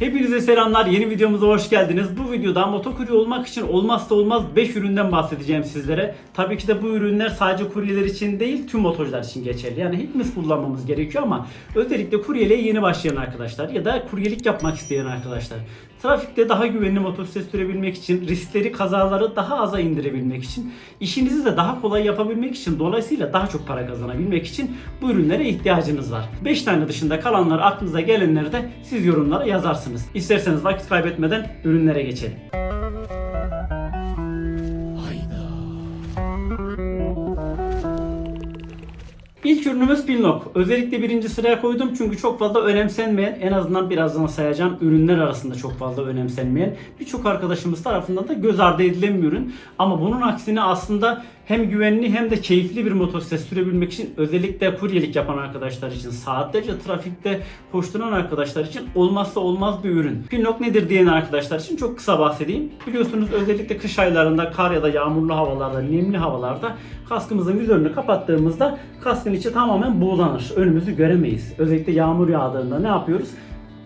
Hepinize selamlar. Yeni videomuza hoş geldiniz. Bu videoda motokurye olmak için olmazsa olmaz 5 üründen bahsedeceğim sizlere. Tabii ki de bu ürünler sadece kuryeler için değil, tüm motorcular için geçerli. Yani hepimiz kullanmamız gerekiyor ama özellikle kuryeliğe yeni başlayan arkadaşlar ya da kuryelik yapmak isteyen arkadaşlar. Trafikte daha güvenli motosiklet sürebilmek için, riskleri, kazaları daha aza indirebilmek için, işinizi de daha kolay yapabilmek için, dolayısıyla daha çok para kazanabilmek için bu ürünlere ihtiyacınız var. 5 tane dışında kalanlar aklınıza gelenleri de siz yorumlara yazarsınız. İsterseniz vakit kaybetmeden ürünlere geçelim. İlk ürünümüz Pinlock. Özellikle birinci sıraya koydum çünkü çok fazla önemsenmeyen, en azından birazdan sayacağım ürünler arasında çok fazla önemsenmeyen birçok arkadaşımız tarafından da göz ardı edilen bir ürün. Ama bunun aksine aslında hem güvenli hem de keyifli bir motosiklet sürebilmek için özellikle kuryelik yapan arkadaşlar için, saatlerce trafikte koşturan arkadaşlar için olmazsa olmaz bir ürün. Pinlock nedir diyen arkadaşlar için çok kısa bahsedeyim. Biliyorsunuz özellikle kış aylarında kar ya da yağmurlu havalarda, nemli havalarda kaskımızın vizörünü kapattığımızda kaskın içi tamamen buğulanır. Önümüzü göremeyiz. Özellikle yağmur yağdığında ne yapıyoruz?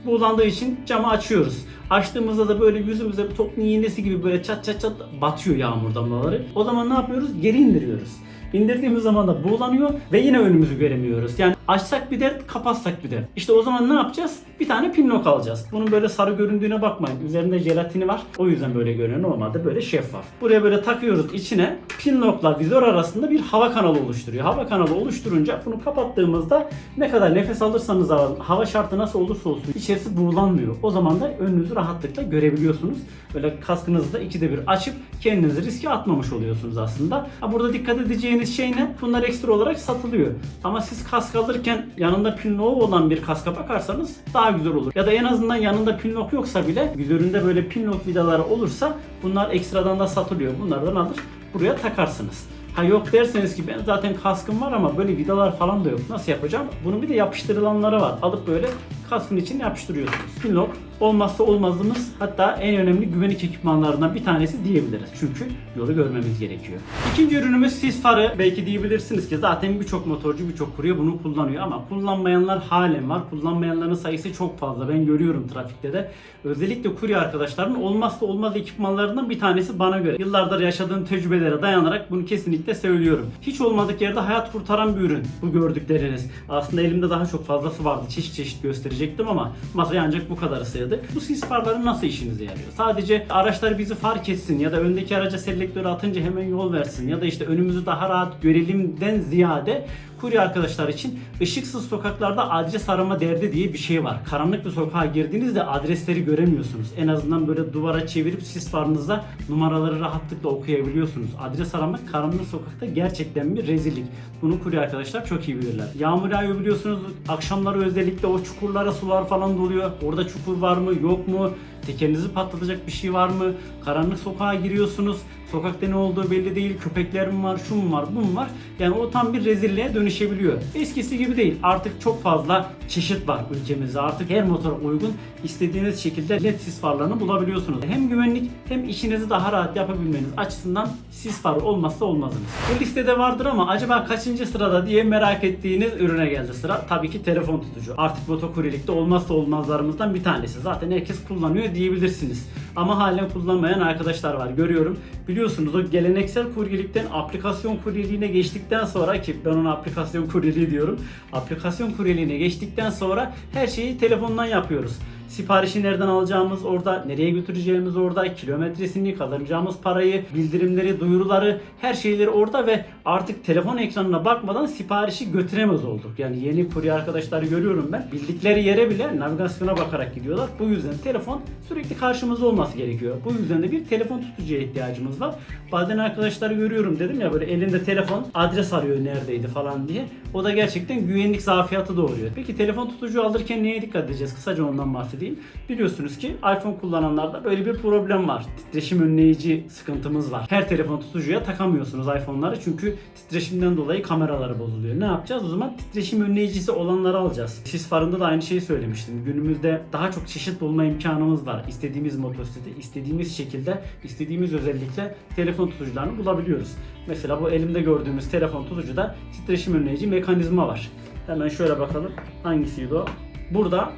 Buğulandığı için camı açıyoruz. Açtığımızda da böyle yüzümüze bir top iğnesi gibi böyle çat çat çat batıyor yağmur damlaları. O zaman ne yapıyoruz? Geri indiriyoruz. İndirdiğimiz zaman da buğulanıyor ve yine önümüzü göremiyoruz. Yani açsak bir dert, kapatsak bir dert. İşte o zaman ne yapacağız? Bir tane pinlock alacağız. Bunun böyle sarı göründüğüne bakmayın. Üzerinde jelatini var. O yüzden böyle görünüyor. Normalde böyle şeffaf. Buraya böyle takıyoruz içine. Pinlockla vizör arasında bir hava kanalı oluşturuyor. Hava kanalı oluşturunca bunu kapattığımızda ne kadar nefes alırsanız alın, hava şartı nasıl olursa olsun içerisi buğulanmıyor. O zaman da önünüzü rahatlıkla görebiliyorsunuz. Böyle kaskınızı da ikide bir açıp kendinizi riske atmamış oluyorsunuz aslında. Burada dikkat edeceğiniz şey ne? Bunlar ekstra olarak satılıyor. Ama siz kask alırken yanında pinlock olan bir kaska bakarsanız daha güzel olur. Ya da en azından yanında pinlock yoksa bile vizöründe böyle pinlock vidaları olursa bunlar ekstradan da satılıyor. Bunlardan alır buraya takarsınız. Ha yok derseniz ki ben zaten kaskım var ama böyle vidalar falan da yok. Nasıl yapacağım? Bunun bir de yapıştırılanları var. Alıp böyle kaskın içine yapıştırıyorsunuz. Pinlock olmazsa olmazımız hatta en önemli güvenlik ekipmanlarından bir tanesi diyebiliriz. Çünkü yolu görmemiz gerekiyor. İkinci ürünümüz sis farı. Belki diyebilirsiniz ki zaten birçok motorcu birçok kurye bunu kullanıyor ama kullanmayanlar halen var. Kullanmayanların sayısı çok fazla. Ben görüyorum trafikte de. Özellikle kurye arkadaşların olmazsa olmaz ekipmanlarından bir tanesi bana göre. Yıllardır yaşadığım tecrübelere dayanarak bunu kesinlikle söylüyorum. Hiç olmadık yerde hayat kurtaran bir ürün bu gördükleriniz. Aslında elimde daha çok fazlası vardı. Çeşit çeşit gösterecektim ama masaya ancak bu kadarı sığdı. Bu sis farları nasıl işinize yarıyor? Sadece araçlar bizi fark etsin ya da öndeki araca selektörü atınca hemen yol versin ya da işte önümüzü daha rahat görelimden ziyade kurye arkadaşlar için ışıksız sokaklarda adres arama derdi diye bir şey var. Karanlık bir sokağa girdiğinizde adresleri göremiyorsunuz. En azından böyle duvara çevirip sis farınızda numaraları rahatlıkla okuyabiliyorsunuz. Adres aramak karanlık sokakta gerçekten bir rezillik. Bunu kurye arkadaşlar çok iyi bilirler. Yağmur yağıyor biliyorsunuz. Akşamları özellikle o çukurlara sular falan doluyor. Orada çukur var mı yok mu? Tekerinizi patlatacak bir şey var mı? Karanlık sokağa giriyorsunuz. Sokakta ne olduğu belli değil. Köpekler mi var, şu mu var, bu mu var? Yani o tam bir rezilliğe dönüşebiliyor. Eskisi gibi değil. Artık çok fazla çeşit var ülkemizde. Artık her motora uygun istediğiniz şekilde led sis farlarını bulabiliyorsunuz. Hem güvenlik hem işinizi daha rahat yapabilmeniz açısından sis farı olmazsa olmazınız. Bu listede vardır ama acaba kaçıncı sırada diye merak ettiğiniz ürüne geldi sıra. Tabii ki telefon tutucu. Artık motokuryelikte olmazsa olmazlarımızdan bir tanesi. Zaten herkes kullanıyor diyebilirsiniz. Ama halen kullanmayan arkadaşlar var. Görüyorum. Biliyorsunuz o geleneksel kuryelikten aplikasyon kuryeliğine geçtikten sonra ki ben ona aplikasyon kuryeliği diyorum. Aplikasyon kuryeliğine geçtikten sonra her şeyi telefondan yapıyoruz. Siparişi nereden alacağımız orada, nereye götüreceğimiz orada, kilometresini, kazanacağımız parayı, bildirimleri, duyuruları, her şeyleri orada ve artık telefon ekranına bakmadan siparişi götüremez olduk. Yani yeni kurye arkadaşları görüyorum ben. Bildikleri yere bile navigasyona bakarak gidiyorlar. Bu yüzden telefon sürekli karşımızda olması gerekiyor. Bu yüzden de bir telefon tutucuya ihtiyacımız var. Bazen arkadaşları görüyorum dedim ya böyle elinde telefon adres arıyor neredeydi falan diye. O da gerçekten güvenlik zafiyatı doğuruyor. Peki telefon tutucu alırken neye dikkat edeceğiz? Kısaca ondan bahsedeyim. Biliyorsunuz ki iPhone kullananlarda böyle bir problem var. Titreşim önleyici sıkıntımız var. Her telefon tutucuya takamıyorsunuz iPhone'ları çünkü titreşimden dolayı kameraları bozuluyor. Ne yapacağız? O zaman titreşim önleyicisi olanları alacağız. Sis farında da aynı şeyi söylemiştim. Günümüzde daha çok çeşit bulma imkanımız var. İstediğimiz motosikleti, istediğimiz şekilde, istediğimiz özellikle telefon tutucularını bulabiliyoruz. Mesela bu elimde gördüğümüz telefon tutucuda titreşim önleyici mekanizma var. Hemen şöyle bakalım. Hangisiydi o? Burada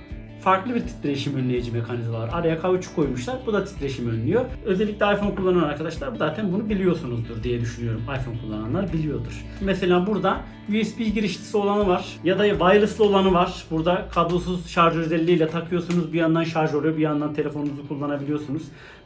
farklı bir titreşim önleyici mekanizma var. Araya kauçuk koymuşlar. Bu da titreşim önlüyor. Özellikle iPhone kullanan arkadaşlar zaten bunu biliyorsunuzdur diye düşünüyorum. iPhone kullananlar biliyordur. Mesela burada USB girişlisi olanı var ya da wireless'lı olanı var. Burada kablosuz şarj özelliğiyle takıyorsunuz. Bir yandan şarj oluyor, bir yandan telefonunuzu kullanabiliyorsunuz.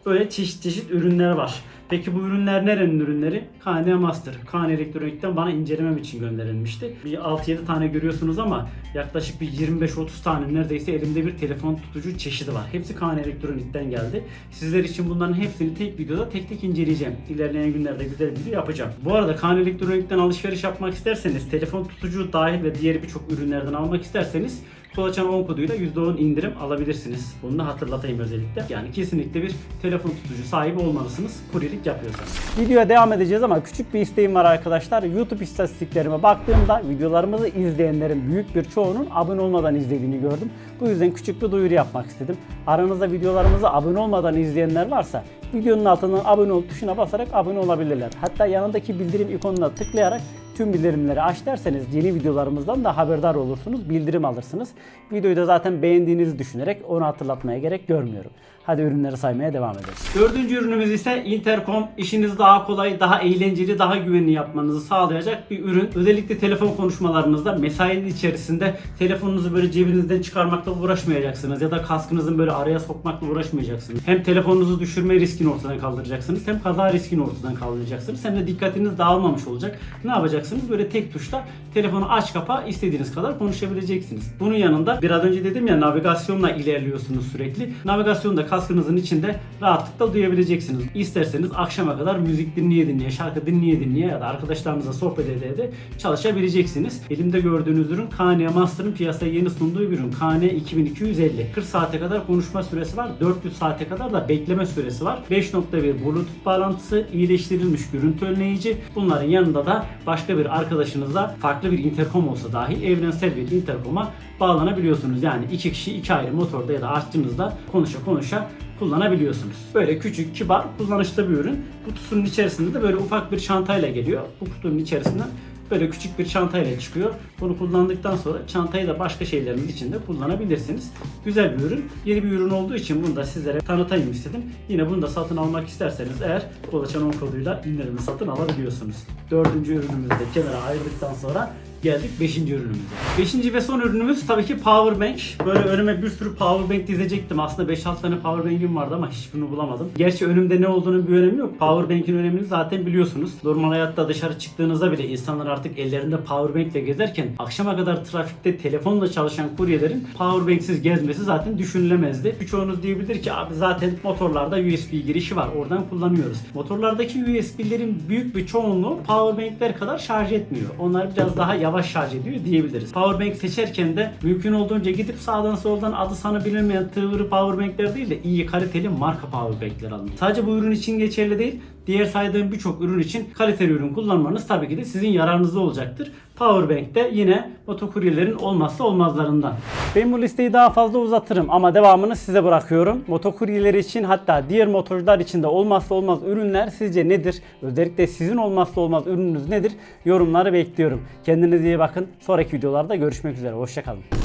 Böyle çeşit çeşit ürünler var. Peki bu ürünler nerenin ürünleri? KN Master. KN Elektronik'ten bana incelemem için gönderilmişti. Bir 6-7 tane görüyorsunuz ama yaklaşık bir 25-30 tane neredeyse elimde bir telefon tutucu çeşidi var. Hepsi KN Elektronik'ten geldi. Sizler için bunların hepsini tek videoda tek tek inceleyeceğim. İlerleyen günlerde güzel bir video yapacağım. Bu arada KN Elektronik'ten alışveriş yapmak isterseniz, telefon tutucu dahil ve diğer birçok ürünlerden almak isterseniz Kolaçan 10 koduyla %10 indirim alabilirsiniz. Bunu da hatırlatayım özellikle. Yani kesinlikle bir telefon tutucu sahibi olmalısınız. Kuryelik yapıyorsanız. Videoya devam edeceğiz ama küçük bir isteğim var arkadaşlar. YouTube istatistiklerime baktığımda videolarımızı izleyenlerin büyük bir çoğunun abone olmadan izlediğini gördüm. Bu yüzden küçük bir duyuru yapmak istedim. Aranızda videolarımızı abone olmadan izleyenler varsa videonun altından abone ol tuşuna basarak abone olabilirler. Hatta yanındaki bildirim ikonuna tıklayarak tüm bildirimleri aç derseniz yeni videolarımızdan da haberdar olursunuz, bildirim alırsınız. Videoyu da zaten beğendiğinizi düşünerek onu hatırlatmaya gerek görmüyorum. Hadi ürünleri saymaya devam edelim. Dördüncü ürünümüz ise Intercom. İşinizi daha kolay, daha eğlenceli, daha güvenli yapmanızı sağlayacak bir ürün. Özellikle telefon konuşmalarınızda mesainin içerisinde telefonunuzu böyle cebinizden çıkarmakla uğraşmayacaksınız ya da kaskınızın böyle araya sokmakla uğraşmayacaksınız. Hem telefonunuzu düşürme riskini ortadan kaldıracaksınız hem kaza riskini ortadan kaldıracaksınız hem de dikkatiniz dağılmamış olacak. Ne yapacaksınız? Böyle tek tuşla telefonu aç kapa istediğiniz kadar konuşabileceksiniz. Bunun yanında biraz önce dedim ya navigasyonla ilerliyorsunuz sürekli. Navigasyonda kaskınızın içinde rahatlıkla duyabileceksiniz. İsterseniz akşama kadar müzik dinleye dinleye, şarkı dinleye dinleye ya da arkadaşlarınızla sohbet ede ede çalışabileceksiniz. Elimde gördüğünüz ürün KN Master'ın piyasaya yeni sunduğu bir ürün. KN 2250. 40 saate kadar konuşma süresi var. 400 saate kadar da bekleme süresi var. 5.1 Bluetooth bağlantısı, iyileştirilmiş görüntü önleyici. Bunların yanında da başka bir arkadaşınızla farklı bir interkom olsa dahi evrensel bir interkoma bağlanabiliyorsunuz. Yani iki kişi iki ayrı motorda ya da artçınızda konuşa konuşa kullanabiliyorsunuz. Böyle küçük, kibar, kullanışlı bir ürün. Kutusunun içerisinde de böyle ufak bir çantayla geliyor. Bu kutunun içerisinden böyle küçük bir çantayla çıkıyor. Bunu kullandıktan sonra çantayı da başka şeylerin içinde kullanabilirsiniz. Güzel bir ürün. Yeni bir ürün olduğu için bunu da sizlere tanıtayım istedim. Yine bunu da satın almak isterseniz eğer Kolaçan 10 koduyla indirimli satın alabiliyorsunuz. Dördüncü ürünümüzü de kenara ayırdıktan sonra geldik 5. ürünümüze. 5. ve son ürünümüz tabii ki power bank. Böyle önüme bir sürü power bank dizecektim. Aslında 5-6 tane power bank'im vardı ama hiçbirini bulamadım. Gerçi önümde ne olduğunu bir önemi yok. Power bank'in önemini zaten biliyorsunuz. Normal hayatta dışarı çıktığınızda bile insanlar artık ellerinde power bank ile gezerken akşama kadar trafikte telefonla çalışan kuryelerin power banksiz gezmesi zaten düşünülemezdi. Birçoğunuz diyebilir ki abi zaten motorlarda USB girişi var. Oradan kullanıyoruz. Motorlardaki USB'lerin büyük bir çoğunluğu power bankler kadar şarj etmiyor. Onlar biraz daha yavaş şarj ediyor diyebiliriz. Powerbank seçerken de mümkün olduğunca gidip sağdan soldan adı sana bilinmeyen tığırı powerbankler değil de iyi kaliteli marka powerbankler alın. Sadece bu ürün için geçerli değil. Diğer saydığım birçok ürün için kaliteli ürün kullanmanız tabii ki de sizin yararınıza olacaktır. Powerbank de yine motokuryelerin olmazsa olmazlarından. Ben bu listeyi daha fazla uzatırım ama devamını size bırakıyorum. Motokuryeler için hatta diğer motorcular için de olmazsa olmaz ürünler sizce nedir? Özellikle sizin olmazsa olmaz ürününüz nedir? Yorumları bekliyorum. Kendinize iyi bakın. Sonraki videolarda görüşmek üzere. Hoşçakalın.